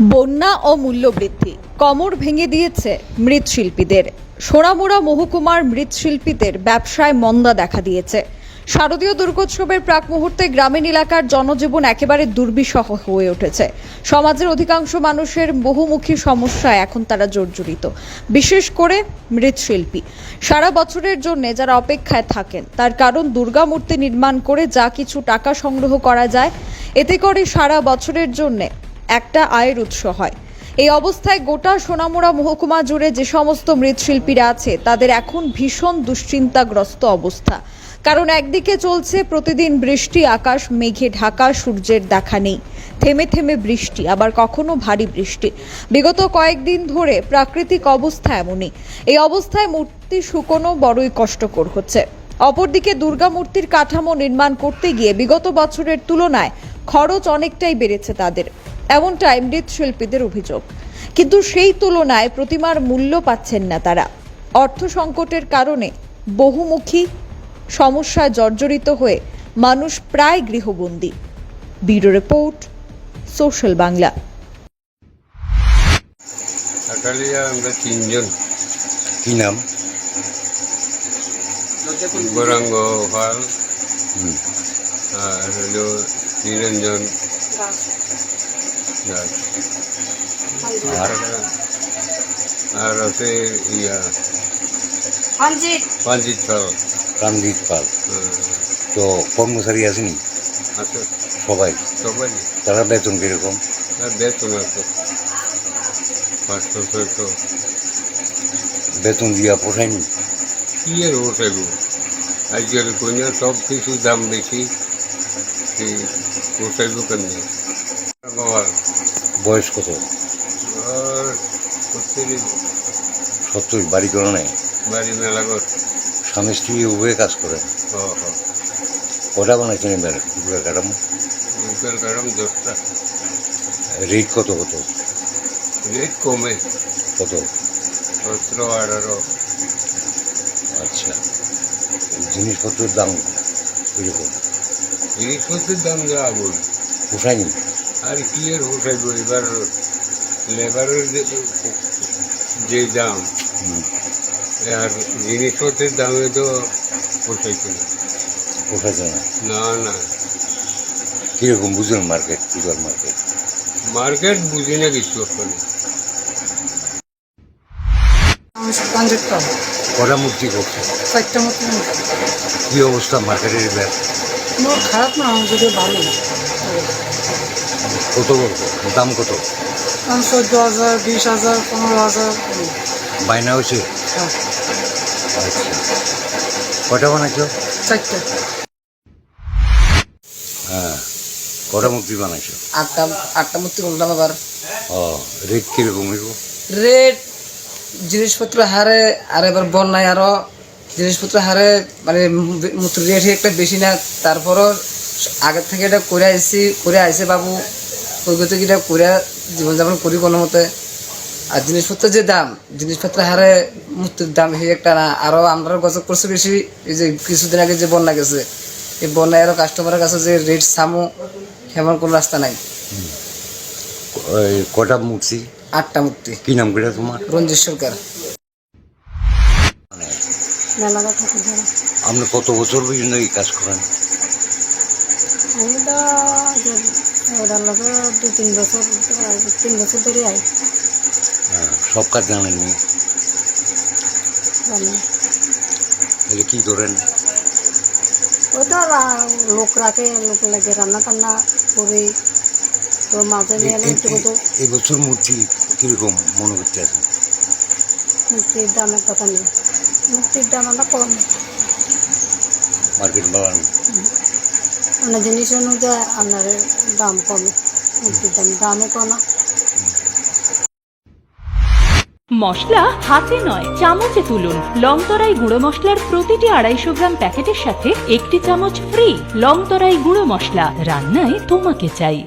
বন্যা ও মূল্যবৃদ্ধি। কমর ভেঙে দিয়েছে মৃৎশিল্পীদের। সোনামুড়া মহকুমার মৃৎশিল্পীদের ব্যবসায় মন্দা দেখা দিয়েছে। শারদীয় দুর্গোৎসবের প্রাক মুহূর্তে গ্রামীণ এলাকার জনজীবন একেবারে দুর্বিষহ হয়ে উঠেছে। সমাজের অধিকাংশ মানুষের বহুমুখী সমস্যায় এখন তারা জর্জরিত। বিশেষ করে মৃৎশিল্পী। সারা বছরের জন্য যারা অপেক্ষায় থাকেন, তার কারণ দুর্গা মূর্তি নির্মাণ করে যা কিছু টাকা সংগ্রহ করা যায়, এতে করে সারা বছরের জন্যে একটা আয়ের উৎস হয়। এই অবস্থায় গোটা সোনামুড়া মহকুমা জুড়ে যে সমস্ত মৃৎশিল্পীরা আছে, তাদের এখন ভীষণ দুশ্চিন্তাগ্রস্ত অবস্থা। কারণ একদিকে চলছে প্রতিদিন বৃষ্টি, আকাশ মেঘে ঢাকা, সূর্যের দেখা নেই। থেমে থেমে বৃষ্টি, আবার কখনো ভারী বৃষ্টি। বিগত কয়েকদিন ধরে প্রাকৃতিক অবস্থা এমনই। এই অবস্থায় মূর্তি শুকনো বড়ই কষ্টকর হচ্ছে। অপরদিকে দুর্গা মূর্তির কাঠামো নির্মাণ করতে গিয়ে বিগত বছরের তুলনায় খরচ অনেকটাই বেড়েছে তাদের। এমনটাই মৃৎশিল্পীদের অভিযোগ। কিন্তু সেই তুলনায় প্রতিমার মূল্য পাচ্ছেন না তারা। অর্থ সংকটের কারণে বহুমুখী সমস্যায় জর্জরিত হয়ে মানুষ প্রায় গৃহবন্দী। Bureau report social Bangla. আমরা তিনজন। কি নাম? গৌরাঙ্গ পাল। আর হলো নিরঞ্জন। আর আর আছে ইয়া মঞ্জিত পাঞ্জিত পাল। প্রাণজিৎ পাল। হ্যাঁ, তো কর্মচারী আসেনি আছে। সবাই? সবাই। তারা বেতন কীরকম? বেতন আছে। পাঁচশো ছয়শো বেতন দিয়া পোষায়নি? কি আর ওঠেব আজকাল কইনা সব কিছু দাম বেশি। ওঠাইব কেন বাবা বয়স কত? সত্যই বাড়ি নেয় বাড়ি মেলাগত স্বামী স্ত্রী উভয়ে কাজ করেন? কটা বানাইছেন এবার? দুপুরের কাঠামো লোকাল গরম দশটা। রেট কত কত? রেট কমে। কত? সতেরো আঠারো। আচ্ছা। জিনিসপত্রের দাম কীরকম? জিনিসপত্রের দাম যা বল। পোষায়নি? আর কি এর উঠাইব এবার লেবারের যে যে দাম আর জিনিসপত্রের দামে তো পোষাইছে না। পোষাইছে না? না না। কীরকম বুঝলেন মার্কেট পূজার মার্কেট মার্কেট বুঝি না কিছু ওখানে কটা মূর্তি করছে চারটা মতো কি অবস্থা মার্কেটের কোনো খারাপ না যদি ভালো কত বলতো দাম কত? চোদ্দ হাজার বিশ হাজার পনেরো হাজার। বায়না হয়েছে? হ্যাঁ। আচ্ছা। কটা বানাইছো? চারটা। হ্যাঁ। কটা মূর্তি বানাইছো? আটটা আটটা মূর্তি করলাম আবার। ও রেট কীরকম হইব? রেট জিনিসপত্র হারে আর এবার বন্যায় আরও। জিনিসপত্র হারে মানে মূর্তির রেট একটা বেশি না তারপরও আগের থেকে এটা করে আইসি করে আইসে বাবু। এটা করে জীবনযাপন করি কোনো মতে আর জিনিসপত্রের যে দাম জিনিসপত্র হারে মূর্তির দাম সেই একটা না। আরও আমরা গজব করছে বেশি এই যে কিছুদিন আগে যে বন্যা গেছে এই বন্যায় আরও কাস্টমারের কাছে যে রেট সামু এমন কোনো রাস্তা নাই। ওই কটা মূর্তি? আটটা মূর্তি। কি নাম করে তোমার? রঞ্জিত সরকার। আপনি কত বছর পর্যন্ত এই কাজ করেন? ওটার লোক দু তিন বছর তিন বছর ধরে আই হ্যাঁ, সব কাজ জানেননি জানি। তাহলে কি করেন? ওই তো লোক রাখে লোক লাগে রান্না টান্না করি। তো মাঝে নিয়ে একটু কত এই বছর মূর্তি কীরকম মনে করতে আছে? মুক্তির দামের কথা নেই। মুক্তির দাম আমরা কম। মার্কেট বাড়ানো। অন্য জিনিস অনুযায়ী আপনার দাম কমে দাম, দামে কমা। মশলা হাতে নয়, চামচে তুলুন। লংতরাই গুঁড়ো মশলার প্রতিটি আড়াইশো গ্রাম প্যাকেটের সাথে একটি চামচ ফ্রি লংতরাই গুঁড়ো মশলা। রান্নায় তোমাকে চাই।